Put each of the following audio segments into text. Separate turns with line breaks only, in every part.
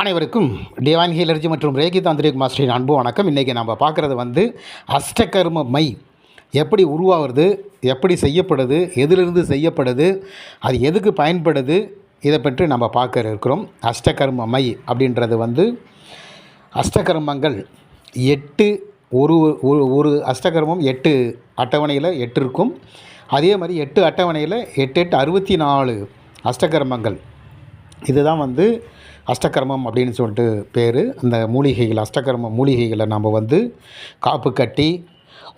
அனைவருக்கும் டிவைன் ஹீலர்ஜி மற்றும் ரேகி தாந்திரிக் மாஸ்டரின் அன்பு வணக்கம். இன்றைக்கி நம்ம பார்க்குறது வந்து அஷ்டகர்ம மை. எப்படி உருவாகிறது எப்படி செய்யப்படுது எதிலிருந்து செய்யப்படுது அது எதுக்கு பயன்படுது இதை பற்றி நம்ம பார்க்க இருக்கிறோம். அஷ்டகர்ம மை அப்படின்றது வந்து அஷ்டகர்மங்கள் எட்டு ஒரு ஒரு ஒரு அஷ்டகர்மம் எட்டு அட்டவணையில் எட்டு இருக்கும். அதே மாதிரி எட்டு அட்டவணையில் எட்டு எட்டு அறுபத்தி நாலு அஷ்டகர்மங்கள். இதுதான் வந்து அஷ்டகர்மம் அப்படின்னு சொல்லிட்டு பேர். அந்த மூலிகைகள் அஷ்டகர்ம மூலிகைகளை நம்ம வந்து காப்பு கட்டி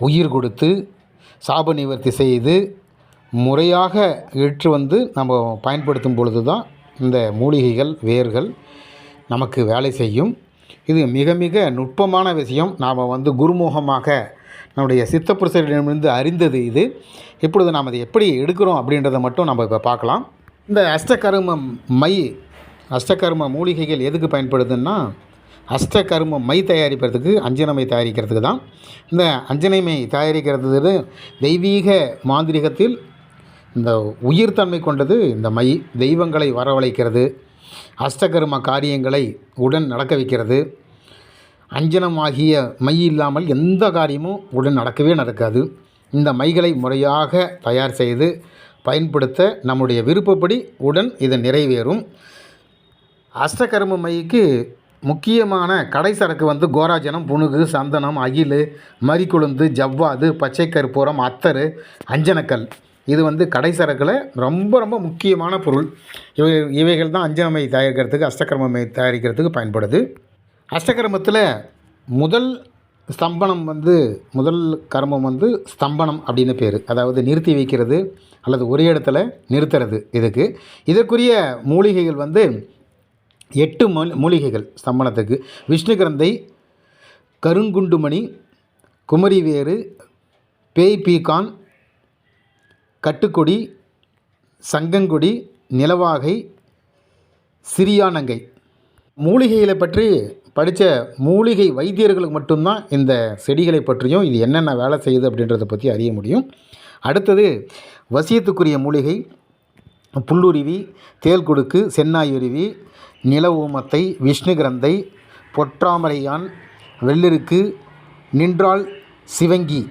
உயிர் கொடுத்து சாப நிவர்த்தி செய்து முறையாக ஏற்று வந்து நம்ம பயன்படுத்தும் பொழுது தான் இந்த மூலிகைகள் வேர்கள் நமக்கு வேலை செய்யும். இது மிக மிக நுட்பமான விஷயம். நாம் வந்து குருமுகமாக நம்முடைய சித்தப்புருஷரிடமிருந்து அறிந்தது இது. இப்பொழுது நாம் அதை எப்படி எடுக்கிறோம் அப்படின்றத மட்டும் நம்ம இப்போ பார்க்கலாம். இந்த அஷ்டகர்ம மை அஷ்டகர்ம மூலிகைகள் எதுக்கு பயன்படுதுன்னா அஷ்டகர்ம மை தயாரிப்பதுக்கு அஞ்சனமை தயாரிக்கிறதுக்கு தான். இந்த அஞ்சனமை தயாரிக்கிறது தெய்வீக மாந்திரிகத்தில் இந்த உயிர்த்தன்மை கொண்டது இந்த மை தெய்வங்களை வரவழைக்கிறது அஷ்டகர்ம காரியங்களை உடன் நடக்க வைக்கிறது. அஞ்சனமாகிய மை இல்லாமல் எந்த காரியமும் உடன் நடக்கவே நடக்காது. இந்த மைகளை முறையாக தயார் செய்து பயன்படுத்த நம்முடைய விருப்பப்படி உடன் இது நிறைவேறும். அஷ்டகர்ம மைக்கு முக்கியமான கடை சரக்கு வந்து கோராஜனம் புனுகு சந்தனம் அகில் மறிக்குழுந்து ஜவ்வாது பச்சை கற்பூரம் அத்தர் அஞ்சனக்கல். இது வந்து கடை சரக்கில் ரொம்ப ரொம்ப முக்கியமான பொருள். இவை இவைகள் தான் அஞ்சனமை தயாரிக்கிறதுக்கு அஷ்டகர்மமை தயாரிக்கிறதுக்கு பயன்படுது. அஷ்டகர்மத்தில் முதல் ஸ்தம்பனம் வந்து முதல் கர்மம் வந்து ஸ்தம்பனம் அப்படின்னு பேர். அதாவது நிறுத்தி வைக்கிறது அல்லது ஒரே இடத்துல நிறுத்துறது இதுக்கு. இதற்குரிய மூலிகைகள் வந்து எட்டு மூலி மூலிகைகள் ஸ்தம்பனத்துக்கு விஷ்ணுகிரந்தை கருங்குண்டுமணி குமரிவேறு பேய் பீகான் கட்டுக்கொடி சங்கங்கொடி நிலவாகை சிறியானங்கை. மூலிகைகளை பற்றி படித்த மூலிகை வைத்தியர்களுக்கு மட்டும்தான் இந்த செடிகளை பற்றியும் இது என்னென்ன வேலை செய்யுது அப்படின்றத பற்றி அறிய முடியும். அடுத்தது வசியத்துக்குரிய மூலிகை புல்லுருவி தேல்குடுக்கு சென்னாயுருவி நில ஊமத்தை விஷ்ணுகிரந்தை பொற்றாமரையான் வெள்ளிருக்கு நின்றாள் சிவங்கி.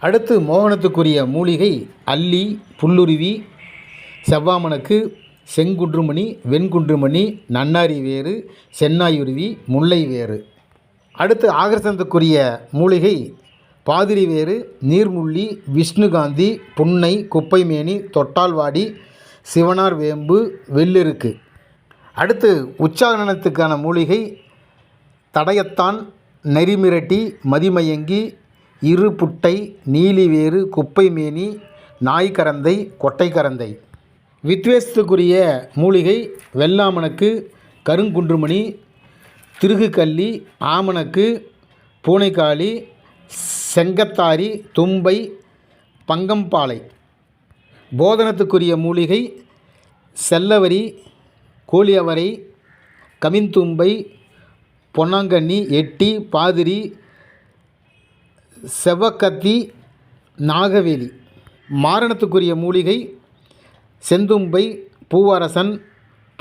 அடுத்து மோகனத்துக்குரிய மூலிகை அல்லி புல்லுருவி செவ்வாமனுக்கு செங்குன்றுமணி வெண்குன்றுமணி நன்னாரி வேறு சென்னாயுருவி முல்லை வேறு. அடுத்து ஆகர்ஷணத்துக்குரிய மூலிகை பாதிரி வேறு நீர்முள்ளி விஷ்ணுகாந்தி புன்னை குப்பைமேனி தொட்டால்வாடி சிவனார் வேம்பு வெள்ளெருக்கு. அடுத்து உச்சாரணத்துக்கான மூலிகை தடயத்தான் நெறிமிரட்டி மதிமயங்கி இரு புட்டை நீலிவேறு குப்பைமேனி நாய்கரந்தை கொட்டைக்கரந்தை வித்வேஷத்துக்குரிய மூலிகை வெள்ளாமனுக்கு கருங்குன்றுமணி திருகுக்கல்லி ஆமணக்கு பூனைக்காளி செங்கத்தாரி தும்பை பங்கம்பாலை போதனத்துக்குரிய மூலிகை செல்லவரி கோழியவரை கவின்தும்பை பொன்னாங்கண்ணி எட்டி பாதிரி செவ்வக்கத்தி நாகவேலி. மாரணத்துக்குரிய மூலிகை செந்தும்பை பூவரசன்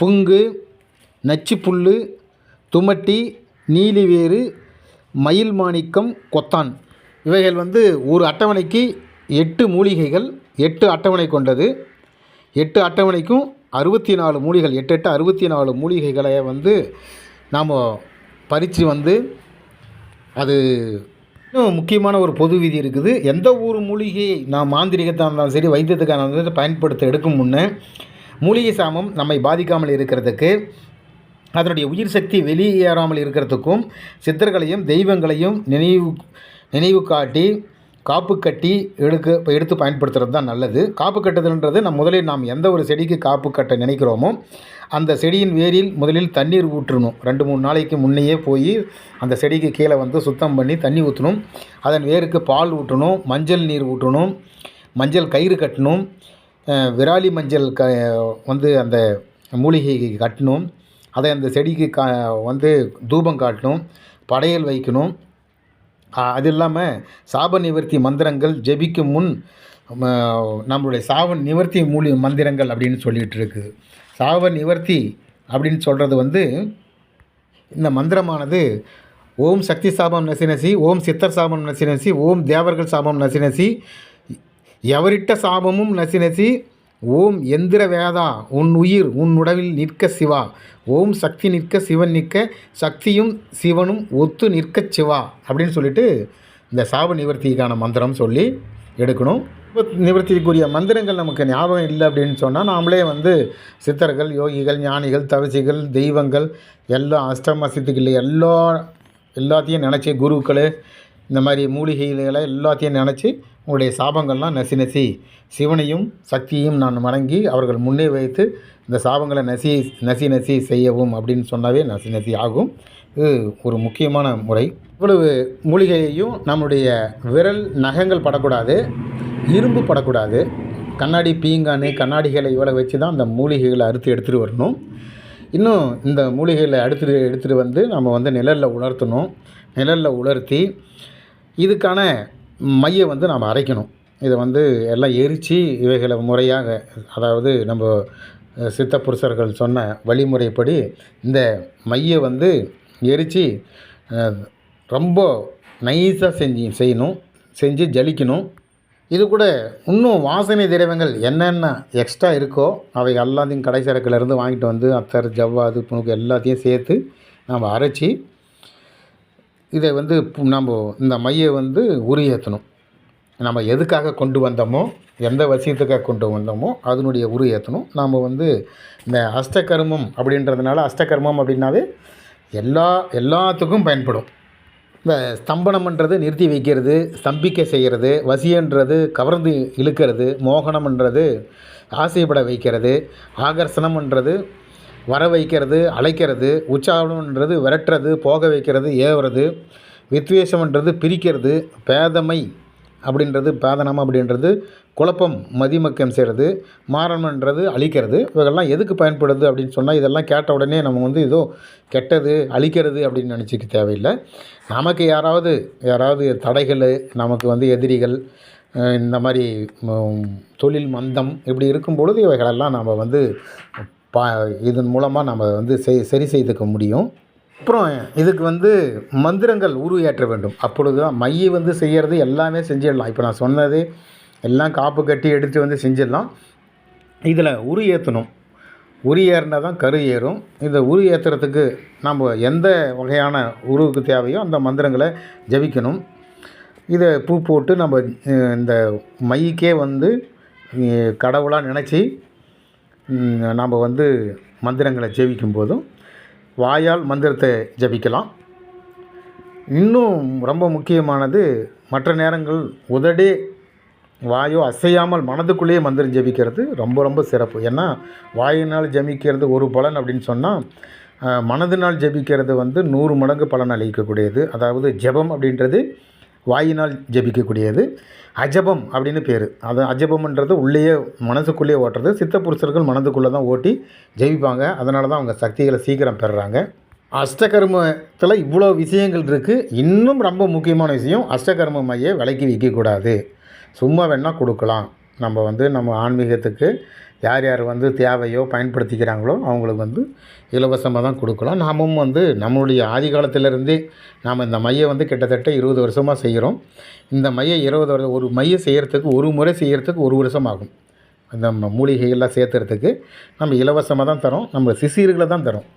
புங்கு நச்சுப்புல்லு துமட்டி நீலிவேறு மயில் மாணிக்கம் கொத்தான். இவைகள் வந்து ஒரு அட்டவணைக்கு எட்டு மூலிகைகள் எட்டு அட்டவணை கொண்டது. எட்டு அட்டவணைக்கும் அறுபத்தி நாலு மூலிகள் எட்டு எட்டு அறுபத்தி நாலு மூலிகைகளை வந்து நாம் பறித்து வந்து அது இன்னும் முக்கியமான ஒரு பொது விதி இருக்குது. எந்த ஒரு மூலிகையை நாம் மாந்திரிகத்தாக இருந்தாலும் சரி வைத்தியத்துக்காக இருந்தாலும் பயன்படுத்த எடுக்கும் முன்னே மூலிகை சாமம் நம்மை பாதிக்காமல் இருக்கிறதுக்கு அதனுடைய உயிர் சக்தி வெளியேறாமல் இருக்கிறதுக்கும் சித்தர்களையும் தெய்வங்களையும் நினைவு நினைவு காட்டி காப்பு கட்டி எடுக்க இப்போ எடுத்து பயன்படுத்துகிறது தான் நல்லது. காப்பு கட்டுதல்ன்றது நம் முதலில் நாம் எந்த ஒரு செடிக்கு காப்பு கட்ட நினைக்கிறோமோ அந்த செடியின் வேரில் முதலில் தண்ணீர் ஊற்றணும். ரெண்டு மூணு நாளைக்கு முன்னையே போய் அந்த செடிக்கு கீழே வந்து சுத்தம் பண்ணி தண்ணி ஊற்றணும். அதன் வேருக்கு பால் ஊற்றணும் மஞ்சள் நீர் ஊற்றணும் மஞ்சள் கயிறு கட்டணும் விராலி மஞ்சள் க வந்து அந்த மூலிகைக்கு கட்டணும். அதை அந்த செடிக்கு கா வந்து தூபம் காட்டணும் படையல் வைக்கணும். அது இல்லாமல் சாப நிவர்த்தி மந்திரங்கள் ஜெபிக்கும் முன் நம்மளுடைய சாப நிவர்த்தி மூலி மந்திரங்கள் அப்படின்னு சொல்லிகிட்டு இருக்குது சாப நிவர்த்தி அப்படின்னு சொல்கிறது வந்து இந்த மந்திரமானது ஓம் சக்தி சாபம் நசினசி ஓம் சித்தர் சாபம் நசினசி ஓம் தேவர்கள் சாபம் நசினசி எவரிட்ட சாபமும் நசினசி ஓம் எந்திர வேதா உன் உயிர் உன் உடவில் நிற்க சிவா. ஓம் சக்தி நிற்க சிவன் நிற்க சக்தியும் சிவனும் ஒத்து நிற்க சிவா. அப்படின்னு சொல்லிட்டு இந்த சாப நிவர்த்திக்கான மந்திரம் சொல்லி எடுக்கணும். நிவர்த்திக்குரிய மந்திரங்கள் நமக்கு ஞாபகம் இல்லை அப்படின்னு சொன்னால் நாமளே வந்து சித்தர்கள் யோகிகள் ஞானிகள் தவசிகள் தெய்வங்கள் எல்லா அஷ்டம சித்துக்கள் எல்லா எல்லாத்தையும் நினச்சி குருக்கள் இந்த மாதிரி மூலிகைகளை எல்லாத்தையும் நினச்சி உங்களுடைய சாபங்கள்லாம் நசி நசி சிவனையும் சக்தியையும் நான் வணங்கி அவர்கள் முன்னே வைத்து இந்த சாபங்களை நசி நசி நசி செய்யவும் அப்படின்னு சொன்னாவே நசி நசி ஆகும். இது ஒரு முக்கியமான முறை. இவ்வளவு மூலிகையையும் நம்முடைய விரல் நகங்கள் படக்கூடாது இரும்பு படக்கூடாது. கண்ணாடி பீங்கானு கண்ணாடிகளை இவ்வளோ வச்சு தான் அந்த மூலிகைகளை அறுத்து எடுத்துகிட்டு வரணும். இன்னும் இந்த மூலிகைகளை அடுத்து எடுத்துகிட்டு வந்து நம்ம வந்து நிழலில் உலர்த்தணும். நிழலில் உலர்த்தி இதுக்கான மையை வந்து நாம் அரைக்கணும். இதை வந்து எல்லாம் எரித்து இவைகளை முறையாக அதாவது நம்ம சித்த புருஷர்கள் சொன்ன வழிமுறைப்படி இந்த மையை வந்து எரித்து ரொம்ப நைஸாக செஞ்சு செய்யணும் செஞ்சு ஜலிக்கணும். இது கூட இன்னும் வாசனை திரவங்கள் என்னென்ன எக்ஸ்ட்ரா இருக்கோ அவை எல்லாத்தையும் கடைசரக்கிலேருந்து வாங்கிட்டு வந்து அத்தர் ஜவ்வாது புணுக்கு எல்லாத்தையும் சேர்த்து நம்ம அரைச்சி இதை வந்து நம்ம இந்த மையை வந்து உரியேற்றணும். நம்ம எதுக்காக கொண்டு வந்தோமோ எந்த வசியத்துக்காக கொண்டு வந்தோமோ அதனுடைய உரு ஏற்றணும் நாம் வந்து இந்த அஷ்டகர்மம் அப்படின்றதுனால அஷ்டகர்மம் அப்படின்னாவே எல்லா எல்லாத்துக்கும் பயன்படும். இந்த ஸ்தம்பனம்ன்றது நிறுத்தி வைக்கிறது ஸ்தம்பிக்க செய்கிறது வசியன்றது கவர்ந்து இழுக்கிறது மோகனம்ன்றது ஆசைப்பட வைக்கிறது ஆகர்ஷணம்ன்றது வர வைக்கிறது அழைக்கிறது உச்சாரணம்ன்றது விரட்டுறது போக வைக்கிறது ஏவுறது வித்வேஷம்ன்றது பிரிக்கிறது பேதமை அப்படின்றது பேதனம் அப்படின்றது குழப்பம் மதிமக்கம் செய்கிறது மாரணம்ன்றது அழிக்கிறது. இவங்கெல்லாம் எதுக்கு பயன்படுது அப்படின்னு சொன்னால் இதெல்லாம் கேட்ட உடனே நம்ம வந்து ஏதோ கெட்டது அழிக்கிறது அப்படின்னு நினச்சிக்க தேவையில்லை. நமக்கு யாராவது யாராவது தடைகள் நமக்கு வந்து எதிரிகள் இந்த மாதிரி தொழில் மந்தம் இப்படி இருக்கும் பொழுது இவைகளெல்லாம் நம்ம வந்து பா இதன் மூலமாக நம்ம வந்து செய் சரி செய்துக்க முடியும். அப்புறம் இதுக்கு வந்து மந்திரங்கள் உருவேற்ற வேண்டும். அப்பொழுது தான் மையை வந்து செய்கிறது எல்லாமே செஞ்சிடலாம். இப்போ நான் சொன்னது எல்லாம் காப்பு கட்டி எடுத்து வந்து செஞ்சிடலாம். இதில் உரு ஏற்றணும் உரு ஏறினா தான் கரு ஏறும். இந்த உரு ஏற்றுறதுக்கு நம்ம எந்த வகையான உருவுக்கு தேவையோ அந்த மந்திரங்களை ஜபிக்கணும். இதை பூ போட்டு நம்ம இந்த மைக்கே வந்து கடவுளாக நினச்சி நாம் வந்து மந்திரங்களை ஜெபிக்கும் போதும் வாயால் மந்திரத்தை ஜபிக்கலாம். இன்னும் ரொம்ப முக்கியமானது மற்ற நேரங்கள் உதடே வாயோ அசையாமல் மனதுக்குள்ளேயே மந்திரம் ஜபிக்கிறது ரொம்ப ரொம்ப சிறப்பு. ஏன்னா வாயினால் ஜபிக்கிறது ஒரு பலன் அப்படின்னு சொன்னால் மனதினால் ஜபிக்கிறது வந்து நூறு மடங்கு பலன் அளிக்கக்கூடியது. அதாவது ஜெபம் அப்படின்றது வாயினால் ஜபிக்கக்கூடியது. அஜபம் அப்படின்னு பேர். அது அஜபம்ன்றது உள்ளேயே மனசுக்குள்ளேயே ஓட்டுறது. சித்த புருஷர்கள் மனதுக்குள்ளே தான் ஓட்டி ஜெயிப்பாங்க அதனால தான் அவங்க சக்திகளை சீக்கிரம் பெறுறாங்க. அஷ்டகர்மத்தில் இவ்வளோ விஷயங்கள் இருக்குது இன்னும் ரொம்ப முக்கியமான விஷயம் அஷ்டகர்ம மையை விலைக்கு விற்கக்கூடாது சும்மா வேணால் கொடுக்கலாம். நம்ம வந்து நம்ம ஆன்மீகத்துக்கு யார் யார் வந்து தேவையோ பயன்படுத்திக்கிறாங்களோ அவங்களுக்கு வந்து இலவசமாக தான் கொடுக்கலாம். நாமும் வந்து நம்மளுடைய ஆதி காலத்திலேருந்தே நாம் இந்த மையை வந்து கிட்டத்தட்ட இருபது வருஷமாக செய்கிறோம். இந்த மையை இருபது வருஷம் ஒரு மைய செய்கிறதுக்கு ஒரு முறை செய்கிறதுக்கு ஒரு வருஷம் ஆகும் அந்த மூலிகைகள்லாம் சேர்த்துறதுக்கு நம்ம இலவசமாக தான் தரோம். நம்ம சிசீர்களை தான் தரோம்.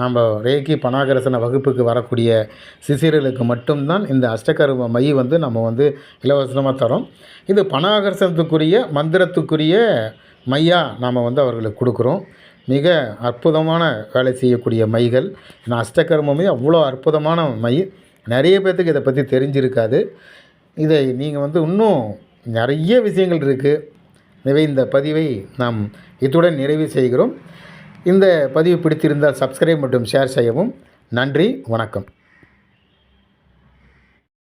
நம்ம ரேகி பனாகரசன வகுப்புக்கு வரக்கூடிய சிசிர்களுக்கு மட்டும்தான் இந்த அஷ்டகர்ம மை வந்து நம்ம வந்து இலவசமாக தரோம். இது பனாகரசனத்துக்குரிய மந்திரத்துக்குரிய மையாக நாம் வந்து அவர்களுக்கு கொடுக்குறோம். மிக அற்புதமான வேலை செய்யக்கூடிய மைகள். ஏன்னா அஷ்டகர்மமே அவ்வளோ அற்புதமான மை. நிறைய பேர்த்துக்கு இதை பற்றி தெரிஞ்சிருக்காது. இதை நீங்கள் வந்து இன்னும் நிறைய விஷயங்கள் இருக்குது எனவே இந்த பதிவை நாம் இத்துடன் நிறைவு செய்கிறோம். இந்த பதிவு பிடித்திருந்தால் சப்ஸ்கிரைப் மற்றும் ஷேர் செய்யவும். நன்றி வணக்கம்.